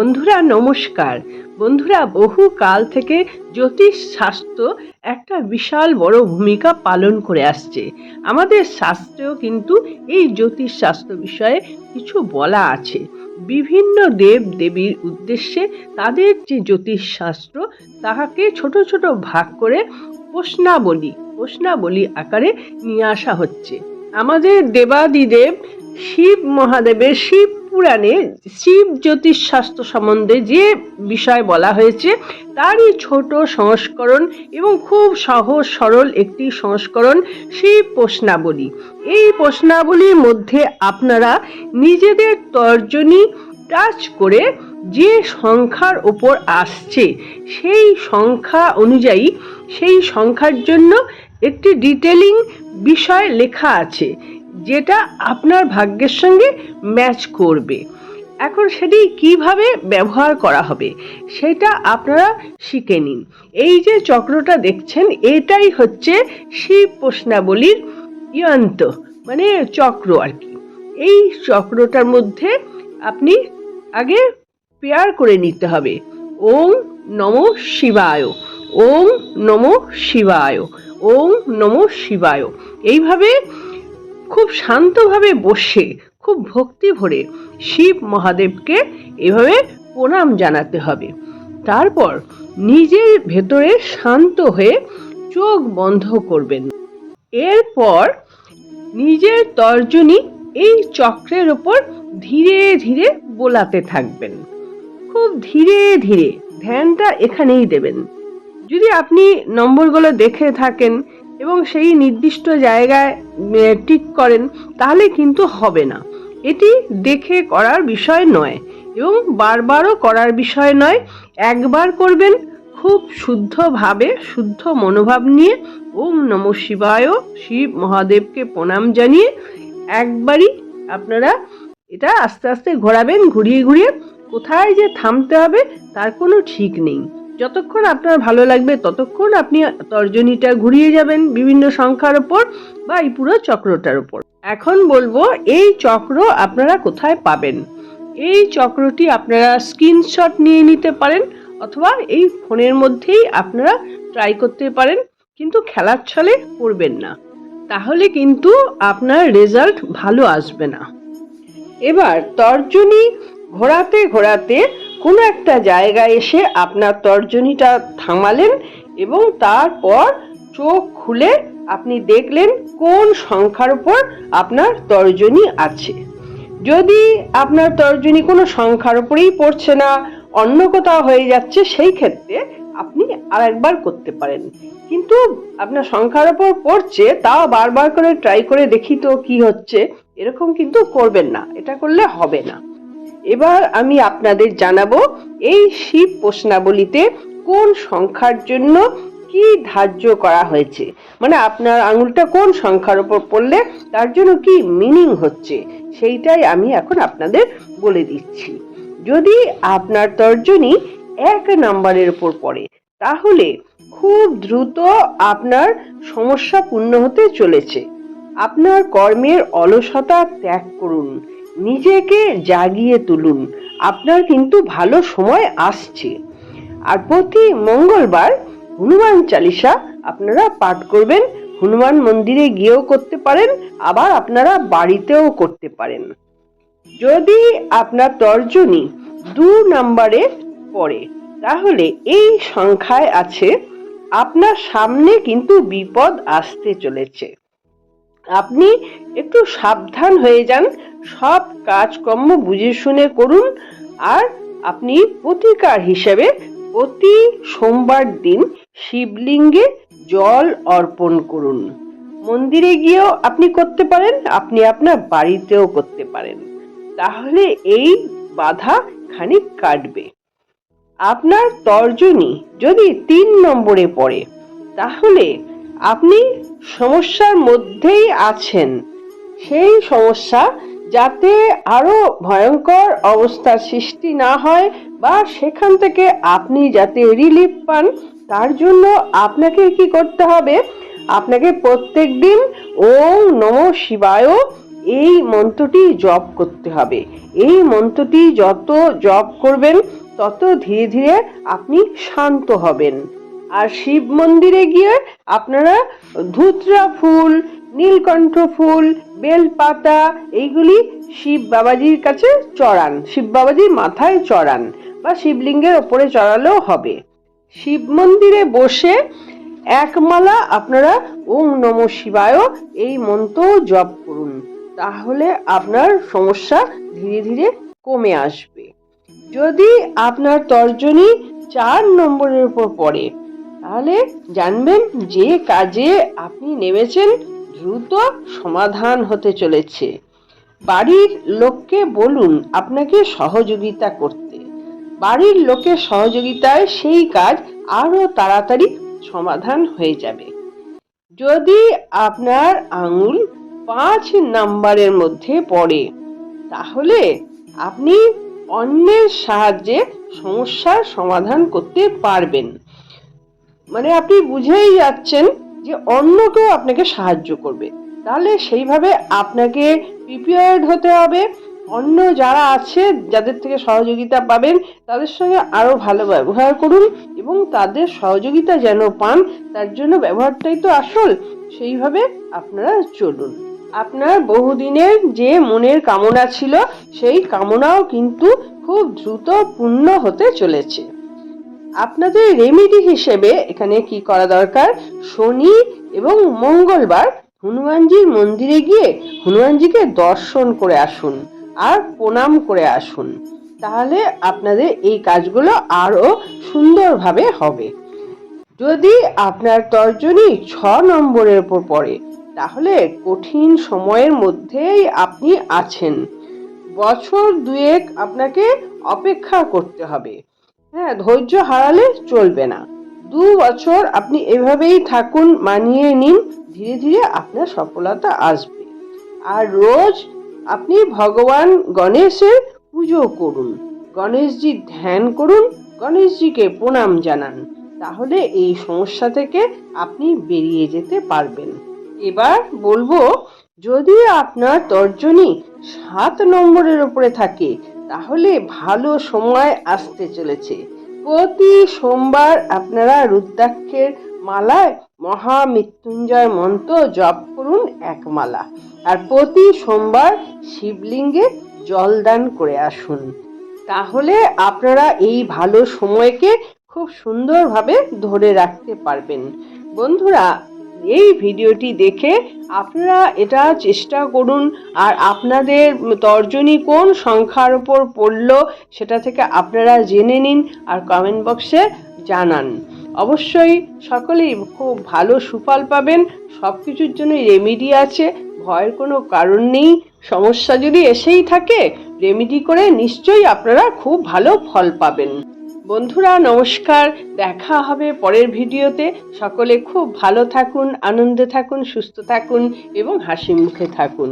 বন্ধুরা নমস্কার। বন্ধুরা, বহু কাল থেকে জ্যোতিষ শাস্ত্র একটা বিশাল বড় ভূমিকা পালন করে আসছে। আমাদের শাস্ত্রেও কিন্তু এই জ্যোতিষ শাস্ত্র বিষয়ে কিছু বলা আছে। বিভিন্ন দেব দেবীর উদ্দেশ্যে তাদের যে জ্যোতিষ শাস্ত্র, তাহাকে ছোট ছোট ভাগ করে প্রশ্নাবলী প্রশ্নাবলী আকারে নিয়ে আসা হচ্ছে। আমাদের দেবাদিদেব শিব মহাদেবের শিব পুরাণে শিব জ্যোতিষ শাস্ত্র সম্বন্ধে যে বিষয় বলা হয়েছে, তারই ছোট সংস্করণ এবং খুব সহজ সরল একটি সংস্করণ শিব প্রশ্নাবলী। এই প্রশ্নাবলীর মধ্যে আপনারা নিজেদের তর্জনী টাচ করে যে সংখ্যার ওপর আসছে, সেই সংখ্যা অনুযায়ী সেই সংখ্যার জন্য একটি ডিটেলিং বিষয় লেখা আছে। যেটা আপনার ভাগ্যের সঙ্গে ম্যাচ করবে। এখন সেটি কীভাবে ব্যবহার করা হবে, সেটা আপনারা শিখে নিন। এই যে চক্রটা দেখছেন, এটাই হচ্ছে শিব প্রশ্নাবলীর ইয়ন্ত মানে চক্র আর কি। এই চক্রটার মধ্যে আপনি আগে পেয়ার করে নিতে হবে। ওম নম শিবায়, ওম নম শিবায়, ওম নম শিবায়। এইভাবে খুব শান্তভাবে বসে, খুব ভক্তি ভরে শিব মহাদেবকে এভাবে প্রণাম জানাতে হবে। তারপর নিজের ভেতরে শান্ত হয়ে চোখ বন্ধ করবেন। এরপর নিজের তর্জনী এই চক্রের ওপর ধীরে ধীরে বোলাতে থাকবেন। খুব ধীরে ধীরে ধ্যানটা এখানেই দেবেন। যদি আপনি নম্বরগুলো দেখে থাকেন এবং সেই নির্দিষ্ট জায়গায় টিক করেন, তাহলে কিন্তু হবে না। এটি দেখে করার বিষয় নয় এবং বারবারও করার বিষয় নয়। একবার করবেন, খুব শুদ্ধভাবে, শুদ্ধ মনোভাব নিয়ে ওম নম শিবায় শিব মহাদেবকে প্রণাম জানিয়ে একবারই আপনারা এটা আস্তে আস্তে ঘোরাবেন, ঘুরিয়ে ঘুরিয়ে। কোথায় যে থামতে হবে, তার কোনো ঠিক নেই। যতক্ষণ আপনার ভালো লাগবে, ততক্ষণ আপনি তর্জনীটা ঘুরিয়ে যাবেন বিভিন্ন সংখ্যার ওপর বা এই পুরো চক্রটার উপর। এখন বলব, এই চক্র আপনারা কোথায় পাবেন? এই চক্রটি আপনারা স্ক্রিনশট নিয়ে নিতে পারেন, অথবা এই ফোনের মধ্যেই আপনারা ট্রাই করতে পারেন, কিন্তু খেলার ছলে পড়বেন না। তাহলে কিন্তু আপনার রেজাল্ট ভালো আসবে না। এবার তর্জনী ঘোরাতে ঘোরাতে কোনো একটা জায়গায় এসে আপনার তর্জনীটা থামালেন এবং তারপর চোখ খুলে আপনি দেখলেন কোন সংখ্যার উপর আপনার তর্জনী আছে। যদি আপনার তর্জনী কোনো সংখ্যার উপরেই পড়ছে না, অন্য কোথাও হয়ে যাচ্ছে, সেই ক্ষেত্রে আপনি আরেকবার করতে পারেন। কিন্তু আপনার সংখ্যার উপর পড়ছে, তাও বারবার করে ট্রাই করে দেখি তো কি হচ্ছে, এরকম কিন্তু করবেন না। এটা করলে হবে না। এবার আমি আপনাদের জানাব এই শিব প্রশ্নাবলীতে কোন সংখ্যার জন্য কি ধার্য করা হয়েছে? মানে আপনার আঙুলটা কোন সংখ্যার উপর পড়লে তার জন্য কি মিনিং হচ্ছে? সেইটাই আমি এখন আপনাদের বলে দিচ্ছি। যদি আপনার তর্জনী এক নাম্বারের উপর পড়ে, তাহলে খুব দ্রুত আপনার সমস্যা পূর্ণ হতে চলেছে। আপনার কর্মের অলসতা ত্যাগ করুন। নিজেকে জাগিয়ে তুলুন। আপনার কিন্তু ভালো সময় আসছে। আর প্রতি মঙ্গলবার হনুমান চালিসা আপনারা পাঠ করবেন। হনুমান মন্দিরে গিয়েও করতে পারেন, আবার আপনারা বাড়িতেও করতে পারেন। যদি আপনার তর্জনী দু নম্বরে পড়ে, তাহলে এই সংখ্যায় আছে, আপনার সামনে কিন্তু বিপদ আসতে চলেছে। আপনি একটু সাবধান হয়ে যান সব কাজকর্ম বুঝে শুনে করুন আর আপনি প্রতিকার হিসেবে প্রতি সোমবার দিন শিবলিঙ্গে জল অর্পণ করুন। মন্দিরে গিয়েও আপনি করতে পারেন, আপনি আপনার বাড়িতেও করতে পারেন। তাহলে এই বাধা খানিক কাটবে। আপনার তর্জনী যদি তিন নম্বরে পড়ে, তাহলে আপনি সমস্যার মধ্যেই আছেন। সেই সমস্যা যাতে আরও ভয়ঙ্কর অবস্থার সৃষ্টি না হয় বা সেখান থেকে আপনি যাতে রিলিফ পান, তার জন্য আপনাকে কি করতে হবে? আপনাকে প্রত্যেক দিন ওম নম শিবায় এই মন্ত্রটি জপ করতে হবে। এই মন্ত্রটি যত জপ করবেন, তত ধীরে ধীরে আপনি শান্ত হবেন। আর শিব মন্দিরে গিয়ে আপনারা ধুতরা ফুল নীলকণ্ঠ ফুল, বেলপাতা, এইগুলি শিব বাবাজির কাছে চড়ান, শিব বাবাজির মাথায় চড়ান বা শিবলিঙ্গের ওপরে চড়ালেও হবে। শিব মন্দিরে বসে এক মালা আপনারা ওম নম শিবায় এই মন্ত্র জপ করুন, তাহলে আপনার সমস্যা ধীরে ধীরে কমে আসবে। যদি আপনার তর্জনী চার নম্বরের উপর পড়ে, তাহলে জানবেন যে কাজে আপনি নেমেছেন দ্রুত সমাধান হতে চলেছে। বাড়ির লোককে বলুন আপনাকে সহযোগিতা করতে। বাড়ির লোকের সহযোগিতায় সেই কাজ আরও তাড়াতাড়ি সমাধান হয়ে যাবে। যদি আপনার আঙুল পাঁচ নাম্বারের মধ্যে পড়ে, তাহলে আপনি অন্যের সাহায্যে সমস্যার সমাধান করতে পারবেন। মানে আপনি বুঝেই যাচ্ছেন যে অন্য কেউ আপনাকে সাহায্য করবে। তাহলে সেইভাবে আপনাকে প্রিপেয়ার্ড হতে হবে। অন্য যারা আছে, যাদের থেকে সহযোগিতা পাবেন, তাদের সঙ্গে আরও ভালো ব্যবহার করুন এবং তাদের সহযোগিতা যেন পান, তার জন্য ব্যবহারটাই তো আসল। সেইভাবে আপনারা চলুন। আপনার বহুদিনের যে মনের কামনা ছিল, সেই কামনাও কিন্তু খুব দ্রুত পূর্ণ হতে চলেছে। আপনাদের রেমিডি হিসেবে এখানে কি করা দরকার? শনি এবং মঙ্গলবার হনুমানজির মন্দিরে গিয়ে হনুমানজিকে দর্শন করে আসুন আর প্রণাম করে আসুন। তাহলে আপনাদের এই কাজগুলো আরও সুন্দরভাবে হবে। যদি আপনার তর্জনী ছ নম্বরের উপর পড়ে, তাহলে কঠিন সময়ের মধ্যেই আপনি আছেন। বছর দুয়েক আপনাকে অপেক্ষা করতে হবে। হ্যাঁ ধৈর্য হারালে চলবে না। দু বছর আপনি এভাবেই থাকুন, মানিয়ে নিন, ধীরে ধীরে আপনার সফলতা আসবে। আর রোজ আপনি ভগবান গণেশের পুজো করুন। গণেশজির ধ্যান করুন, গণেশজিকে প্রণাম জানান। তাহলে এই সমস্যা থেকে আপনি বেরিয়ে যেতে পারবেন। এবার বলব, যদি আপনার তর্জনী সাত নম্বরের উপরে থাকে তাহলে ভালো সময় আসতে চলেছে। প্রতি সোমবার আপনারা রুদ্রাক্ষের মালায় মহামৃত্যুঞ্জয় মন্ত্র জপ করুন এক মালা। আর প্রতি সোমবার শিবলিঙ্গে জলদান করে আসুন। তাহলে আপনারা এই ভালো সময়কে খুব সুন্দরভাবে ধরে রাখতে পারবেন। বন্ধুরা এই ভিডিওটি দেখে আপনারা এটা চেষ্টা করুন আর আপনাদের তর্জনী কোন সংখ্যার উপর পড়ল সেটা থেকে আপনারা জেনে নিন আর কমেন্ট বক্সে জানান। অবশ্যই সকলেই খুব ভালো সুফল পাবেন সব কিছুর জন্যই রেমিডি আছে, ভয়ের কোনো কারণ নেই, সমস্যা যদি এসেই থাকে রেমিডি করে নিশ্চয়ই আপনারা খুব ভালো ফল পাবেন। বন্ধুরা, নমস্কার। দেখা হবে পরের ভিডিওতে। সকলে খুব ভালো থাকুন, আনন্দে থাকুন, সুস্থ থাকুন এবং হাসি মুখে থাকুন।